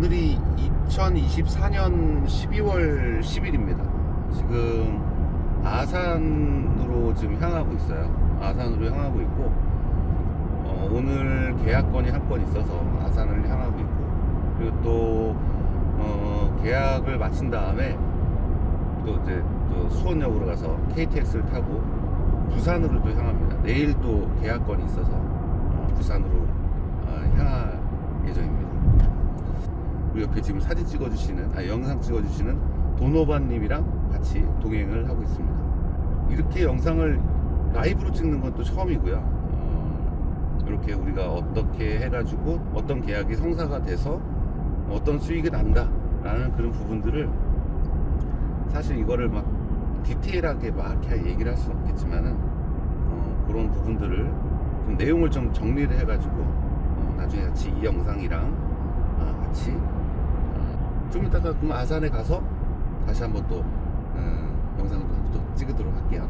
오늘이 2024년 12월 10일입니다. 지금 아산으로 지금 향하고 있어요. 아산으로 향하고 있고 어, 오늘 계약건이 한 건 있어서 아산을 향하고 있고 그리고 또 어, 계약을 마친 다음에 또 이제 또 수원역으로 가서 KTX를 타고 부산으로 또 향합니다. 내일 또 계약건이 있어서 어, 부산으로 어, 향할 예정입니다. 그리고 옆에 지금 사진 찍어주시는, 아, 영상 찍어주시는 도노반님이랑 같이 동행을 하고 있습니다. 이렇게 영상을 라이브로 찍는 건 또 처음이고요. 어, 이렇게 우리가 어떻게 해가지고 어떤 계약이 성사가 돼서 어떤 수익이 난다라는 그런 부분들을 사실 이거를 막 디테일하게 막 얘기를 할 수는 없겠지만은 어, 그런 부분들을 좀 내용을 좀 정리를 해가지고 어, 나중에 같이 이 영상이랑 어, 같이 어, 좀 이따가 그럼 아산에 가서 다시 한번 또 어, 영상을 또, 또 찍도록 할게요.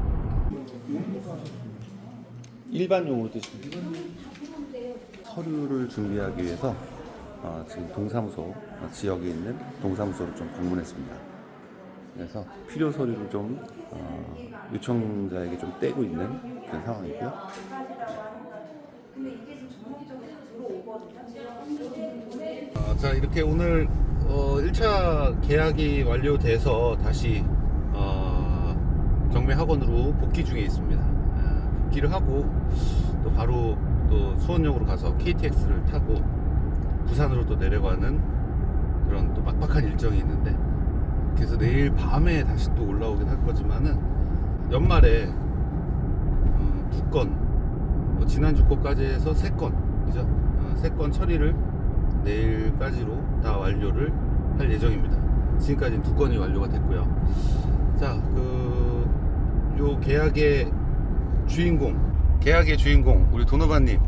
일반용으로 드시면 서류를 준비하기 위해서 어, 지금 동사무소 어, 지역에 있는 동사무소를 좀 방문했습니다. 그래서 필요 서류를 좀 어, 요청자에게 좀 떼고 있는 그런 상황이고요. 어, 자 이렇게 오늘 어, 1차 계약이 완료돼서 다시 어, 경매 학원으로 복귀 중에 있습니다. 어, 복귀를 하고 또 바로 또 수원역으로 가서 KTX를 타고 부산으로 또 내려가는 그런 또 빡빡한 일정이 있는데 그래서 내일 밤에 다시 또 올라오긴 할 거지만은 연말에 어, 두 건, 뭐 지난주 거까지 해서 세 건, 그죠? 어, 세건 처리를 내일까지로 다 완료를 할 예정입니다. 지금까지 두 건이 완료가 됐고요. 자, 그, 요 계약의 주인공, 계약의 주인공, 우리 도노바님,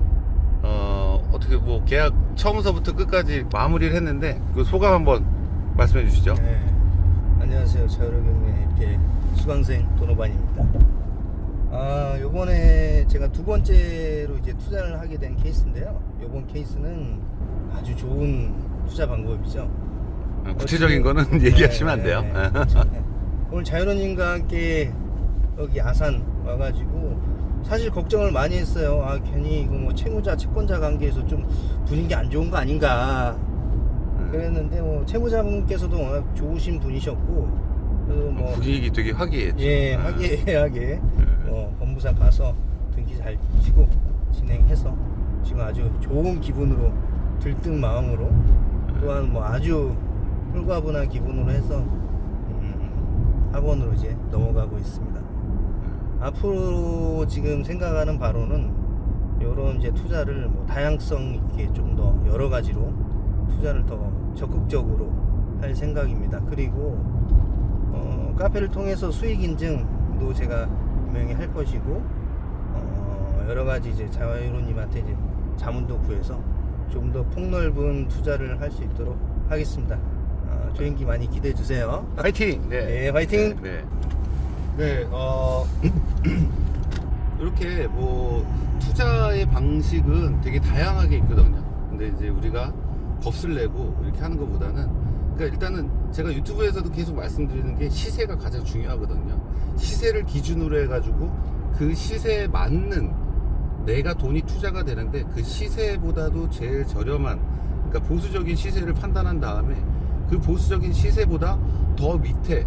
어, 어떻게 뭐 계약 처음서부터 끝까지 마무리를 했는데 그 소감 한번 말씀해 주시죠. 네. 안녕하세요. 자유로경매 이렇게 수강생 도노반입니다. 아, 요번에 제가 두 번째로 이제 투자를 하게 된 케이스인데요. 요번 케이스는 아주 좋은 투자 방법이죠. 어, 구체적인 거는 얘기하시면 안 돼요. 네, 네, 그렇죠. 네. 오늘 자유로님과 함께 여기 아산 와가지고 사실 걱정을 많이 했어요. 아 괜히 이거 뭐 채무자 채권자 관계에서 좀 분위기 안 좋은 거 아닌가 그랬는데 뭐 채무자분께서도 워낙 좋으신 분이셨고 그래서 뭐 분위기 되게 화기애애죠. 예, 네. 화기애애하게 어, 법무사 가서 등기 잘 치고 진행해서 지금 아주 좋은 기분으로 들뜬 마음으로 또한 뭐 아주 홀가분한 기분으로 해서 음, 학원으로 이제 넘어가고 있습니다. 앞으로 지금 생각하는 바로는 이런 이제 투자를 뭐 다양성 있게 좀 더 여러 가지로 투자를 더 적극적으로 할 생각입니다. 그리고 어, 카페를 통해서 수익 인증도 제가 분명히 할 것이고 어, 여러 가지 이제 자유로님한테 이제 자문도 구해서 좀더 폭넓은 투자를 할 수 있도록 하겠습니다. 어, 조인기 많이 기대해 주세요. 화이팅! 네, 화이팅! 네. 네, 어, 이렇게 뭐, 투자의 방식은 되게 다양하게 있거든요. 근데 이제 우리가 겁을 내고 이렇게 하는 것보다는, 그러니까 일단은 제가 유튜브에서도 계속 말씀드리는 게 시세가 가장 중요하거든요. 시세를 기준으로 해가지고 그 시세에 맞는 내가 돈이 투자가 되는데 그 시세보다도 제일 저렴한, 그러니까 보수적인 시세를 판단한 다음에 그 보수적인 시세보다 더 밑에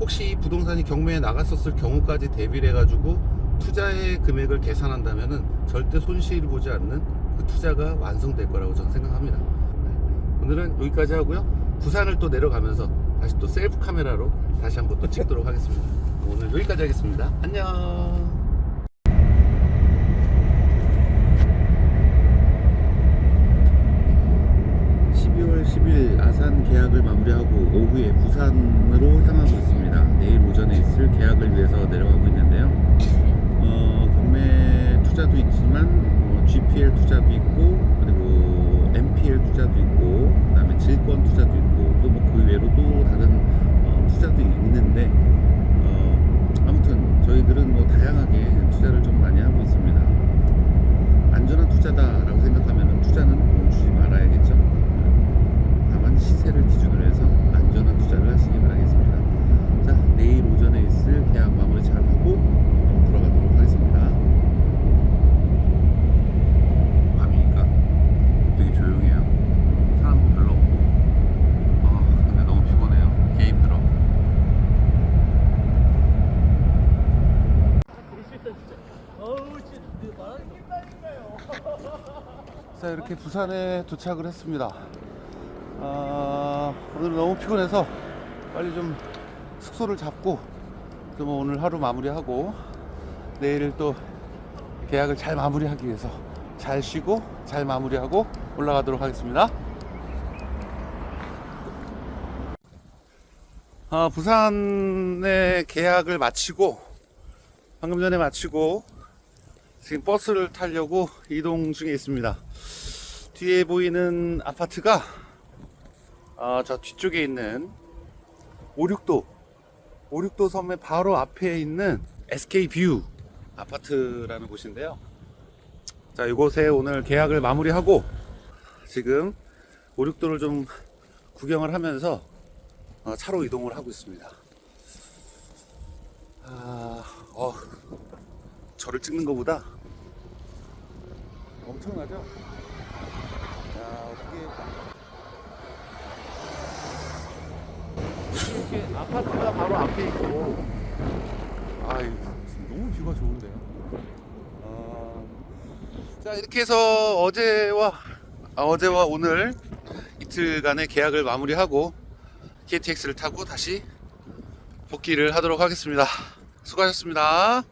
혹시 이 부동산이 경매에 나갔었을 경우까지 대비를 해가지고 투자의 금액을 계산한다면은 절대 손실을 보지 않는 그 투자가 완성될 거라고 저는 생각합니다. 네. 오늘은 여기까지 하고요. 부산을 또 내려가면서 다시 또 셀프 카메라로 다시 한번 또 찍도록 하겠습니다. 오늘 여기까지 하겠습니다. 안녕. 12월 10일 아산 계약을 마무리하고 오후에 부산으로 향하고 있습니다. 내일 오전에 있을 계약을 위해서 내려가고 있는데요. 어, 경매 투자도 있지만 어, GPL 투자도 있고 그리고 MPL 투자도 있고 그다음에 질권 투자도 있고 또 뭐 그 외로 또 다른 어, 투자도 있는데 어, 아무튼 저희들은 뭐 다양하게 투자를 좀 많이 하고 있습니다. 안전한 투자다라고 생각하면 투자는 멈추지 말아야겠죠. 다만 시세를 기준으로 해서 안전한 투자를 하시기 바라겠습니다. 자, 내일 오전에 있을 계약 마무리 잘 하고 들어가도록 하겠습니다. 밤이니까 되게 조용해요. 사람도 별로 없고. 아, 근데 너무 피곤해요. 개 힘들어. 자 이렇게 부산에 도착을 했습니다. 아, 오늘 너무 피곤해서 빨리 좀 숙소를 잡고 좀 오늘 하루 마무리하고 내일 또 계약을 잘 마무리하기 위해서 잘 쉬고 잘 마무리하고 올라가도록 하겠습니다. 아, 부산에 계약을 마치고 방금 전에 마치고 지금 버스를 타려고 이동 중에 있습니다. 뒤에 보이는 아파트가 아, 저 뒤쪽에 있는 56도 56도 섬의 바로 앞에 있는 SK 뷰 아파트라는 곳인데요. 자, 이곳에 오늘 계약을 마무리하고 지금 56도를 좀 구경을 하면서 어, 차로 이동을 하고 있습니다. 아, 어, 저를 찍는 것보다 엄청나죠? 야, 어떻게 이렇게 아파트가 바로 앞에 있고 아, 너무 뷰가 좋은데요. 아, 자, 이렇게 해서 어제와 아, 어제와 오늘 이틀간의 계약을 마무리하고 KTX를 타고 다시 복귀를 하도록 하겠습니다. 수고하셨습니다.